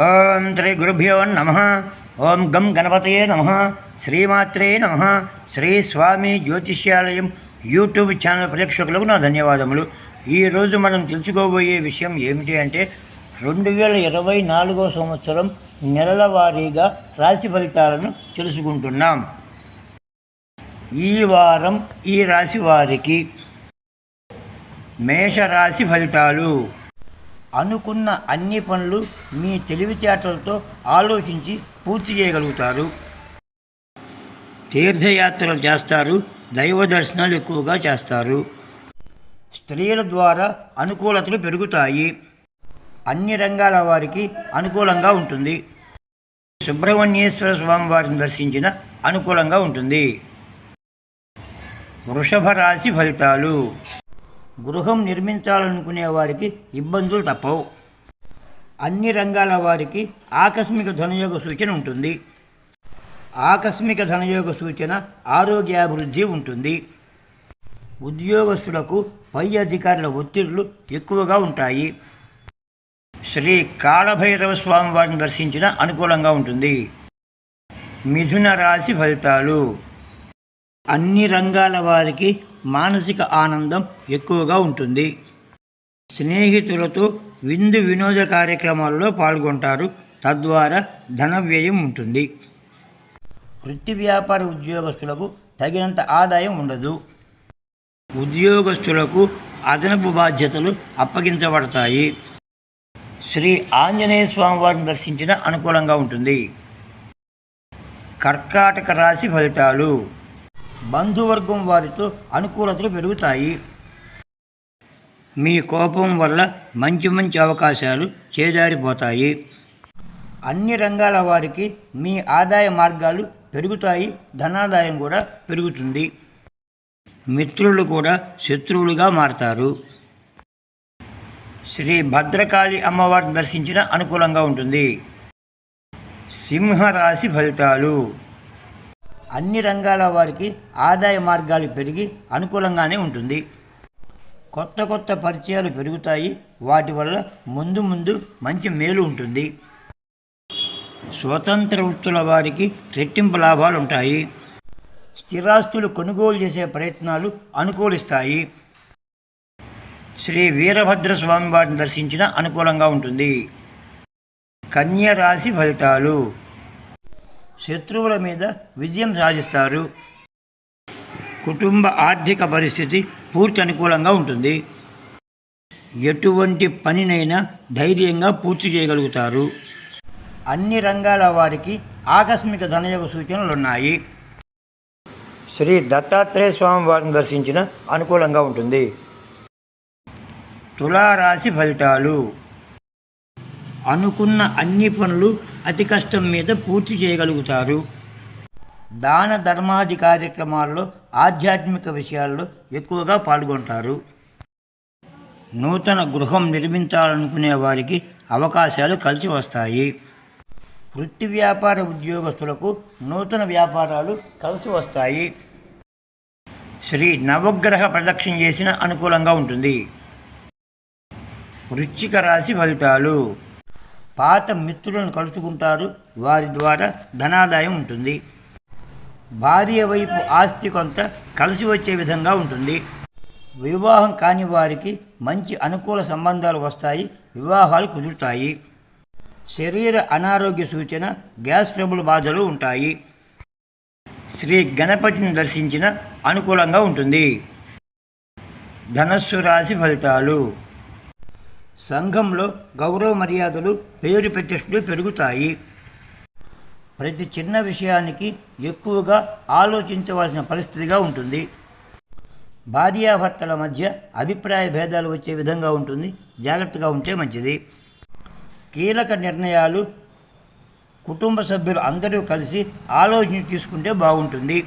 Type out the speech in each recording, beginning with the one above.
ఓం శ్రీ గురుభ్యో నమ. ఓం గం గణపతయే నమ. శ్రీమాత్రే నమ. శ్రీ స్వామి జ్యోతిష్యాలయం యూట్యూబ్ ఛానల్ ప్రేక్షకులకు నా ధన్యవాదములు. ఈరోజు మనం తెలుసుకోబోయే విషయం ఏమిటి అంటే రెండు వేల ఇరవై నాలుగో సంవత్సరం నెలల వారీగా రాశి ఫలితాలను తెలుసుకుంటున్నాం. ఈ వారం ఈ రాశి వారికి మేషరాశి ఫలితాలు. అనుకున్న అన్ని పనులు మీ తెలివితేటలతో ఆలోచించి పూర్తి చేయగలుగుతారు. తీర్థయాత్రలు చేస్తారు దైవ దర్శనాలు ఎక్కువగా చేస్తారు. స్త్రీల ద్వారా అనుకూలతలు పెరుగుతాయి. అన్ని రంగాల వారికి అనుకూలంగా ఉంటుంది. సుబ్రహ్మణ్యేశ్వర స్వామి వారిని దర్శించిన అనుకూలంగా ఉంటుంది. వృషభ రాశి ఫలితాలు. గృహం నిర్మించాలనుకునే వారికి ఇబ్బందులు తప్పవు. అన్ని రంగాల వారికి ఆకస్మిక ధనయోగ సూచన ఉంటుంది. ఆకస్మిక ధనయోగ సూచన ఆరోగ్యాభివృద్ధి ఉంటుంది. ఉద్యోగస్తులకు పై అధికారుల ఒత్తిళ్ళు ఎక్కువగా ఉంటాయి. శ్రీ కాళభైరవ స్వామి వారిని దర్శించిన అనుకూలంగా ఉంటుంది. మిథున రాశి ఫలితాలు. అన్ని రంగాల వారికి మానసిక ఆనందం ఎక్కువగా ఉంటుంది. స్నేహితులతో విందు వినోద కార్యక్రమాల్లో పాల్గొంటారు. తద్వారా ధన వ్యయం ఉంటుంది. వృత్తి వ్యాపార ఉద్యోగస్తులకు తగినంత ఆదాయం ఉండదు. ఉద్యోగస్తులకు అదనపు బాధ్యతలు అప్పగించబడతాయి. శ్రీ ఆంజనేయ స్వామివారిని దర్శించిన అనుకూలంగా ఉంటుంది. కర్కాటక రాశి ఫలితాలు. బంధువర్గం వారితో అనుకూలతలు పెరుగుతాయి. మీ కోపం వల్ల మంచి మంచి అవకాశాలు చేజారిపోతాయి. అన్ని రంగాల వారికి మీ ఆదాయ మార్గాలు పెరుగుతాయి. ధనాదాయం కూడా పెరుగుతుంది. మిత్రులు కూడా శత్రువులుగా మారతారు. శ్రీ భద్రకాళి అమ్మవారిని దర్శించిన అనుకూలంగా ఉంటుంది. సింహరాశి ఫలితాలు. అన్ని రంగాల వారికి ఆదాయ మార్గాలు పెరిగి అనుకూలంగానే ఉంటుంది. కొత్త కొత్త పరిచయాలు పెరుగుతాయి. వాటి వల్ల ముందు ముందు మంచి మేలు ఉంటుంది. స్వతంత్ర వృత్తుల వారికి రెట్టింపు లాభాలు ఉంటాయి. స్థిరాస్తులు కొనుగోలు చేసే ప్రయత్నాలు అనుకూలిస్తాయి. శ్రీ వీరభద్ర స్వామి వారిని దర్శించిన అనుకూలంగా ఉంటుంది. కన్య రాశి ఫలితాలు. శత్రువుల మీద విజయం సాధిస్తారు. కుటుంబ ఆర్థిక పరిస్థితి పూర్తి అనుకూలంగా ఉంటుంది. ఎటువంటి పనినైనా ధైర్యంగా పూర్తి చేయగలుగుతారు. అన్ని రంగాల వారికి ఆకస్మిక ధనయోగ సూచనలు ఉన్నాయి శ్రీ దత్తాత్రేయ స్వామి వారిని దర్శించిన అనుకూలంగా ఉంటుంది. తులారాశి ఫలితాలు. అనుకున్న అన్ని పనులు అతి కష్టం మీద పూర్తి చేయగలుగుతారు. దాన ధర్మాది కార్యక్రమాల్లో ఆధ్యాత్మిక విషయాల్లో ఎక్కువగా పాల్గొంటారు. నూతన గృహం నిర్మించాలనుకునే వారికి అవకాశాలు కలిసి వస్తాయి. వృత్తి వ్యాపార ఉద్యోగస్తులకు నూతన వ్యాపారాలు కలిసి వస్తాయి. శ్రీ నవగ్రహ ప్రదక్షిణ చేసిన అనుకూలంగా ఉంటుంది. వృచ్చిక రాశి ఫలితాలు. పాత మిత్రులను కలుసుకుంటారు. వారి ద్వారా ధనాదాయం ఉంటుంది. భార్య వైపు ఆస్తి కొంత కలిసి వచ్చే విధంగా ఉంటుంది. వివాహం కాని వారికి మంచి అనుకూల సంబంధాలు వస్తాయి. వివాహాలు కుదురుతాయి. శరీర అనారోగ్య సూచన గ్యాస్ ట్రబుల్ బాధలు ఉంటాయి. శ్రీ గణపతిని దర్శించిన అనుకూలంగా ఉంటుంది. ధనస్సు రాశి ఫలితాలు. సంఘంలో గౌరవ మర్యాదలు పేరు ప్రతిష్టలు పెరుగుతాయి. ప్రతి చిన్న విషయానికి ఎక్కువగా ఆలోచించవలసిన పరిస్థితిగా ఉంటుంది. భార్యాభర్తల మధ్య అభిప్రాయ భేదాలు వచ్చే విధంగా ఉంటుంది. జాగ్రత్తగా ఉంటే మంచిది. కీలక నిర్ణయాలు కుటుంబ సభ్యులు అందరూ కలిసి ఆలోచన తీసుకుంటే బాగుంటుంది.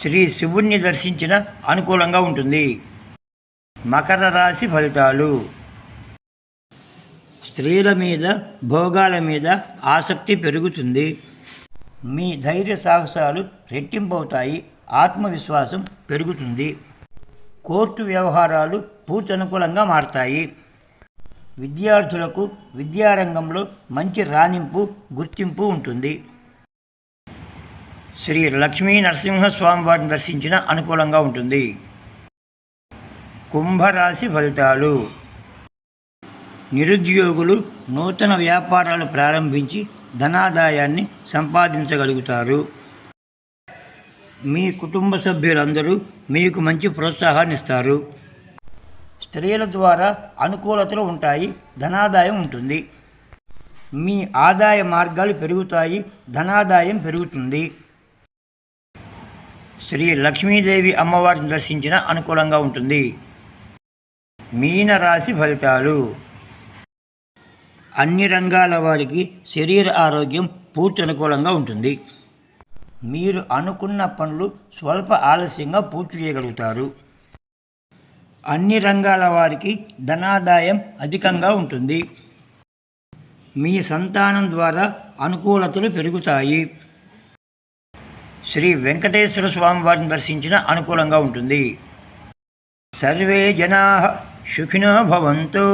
శ్రీ శివుణ్ణి దర్శించిన అనుకూలంగా ఉంటుంది. మకర రాశి ఫలితాలు. స్త్రీల మీద భోగాల మీద ఆసక్తి పెరుగుతుంది. మీ ధైర్య సాహసాలు రెట్టింపవుతాయి. ఆత్మవిశ్వాసం పెరుగుతుంది. కోర్టు వ్యవహారాలు పూర్తనుకూలంగా మారతాయి. విద్యార్థులకు విద్యారంగంలో మంచి రాణింపు గుర్తింపు ఉంటుంది. శ్రీ లక్ష్మీ నరసింహస్వామి వారిని దర్శించిన అనుకూలంగా ఉంటుంది. కుంభరాశి ఫలితాలు. నిరుద్యోగులు నూతన వ్యాపారాలు ప్రారంభించి ధనాదాయాన్ని సంపాదించగలుగుతారు. మీ కుటుంబ సభ్యులందరూ మీకు మంచి ప్రోత్సాహాన్ని ఇస్తారు. స్త్రీల ద్వారా అనుకూలతలు ఉంటాయి ధనాదాయం ఉంటుంది. మీ ఆదాయ మార్గాలు పెరుగుతాయి ధనాదాయం పెరుగుతుంది. శ్రీ లక్ష్మీదేవి అమ్మవారిని దర్శించిన అనుకూలంగా ఉంటుంది. మీనరాశి ఫలితాలు. అన్ని రంగాల వారికి శరీర ఆరోగ్యం పూర్తి అనుకూలంగా ఉంటుంది. మీరు అనుకున్న పనులు స్వల్ప ఆలస్యంగా పూర్తి చేయగలుగుతారు. అన్ని రంగాల వారికి ధనాదాయం అధికంగా ఉంటుంది. మీ సంతానం ద్వారా అనుకూలతలు పెరుగుతాయి. శ్రీ వెంకటేశ్వర స్వామి వారిని దర్శించిన అనుకూలంగా ఉంటుంది. సర్వే జనా సుఖినో భవంతు.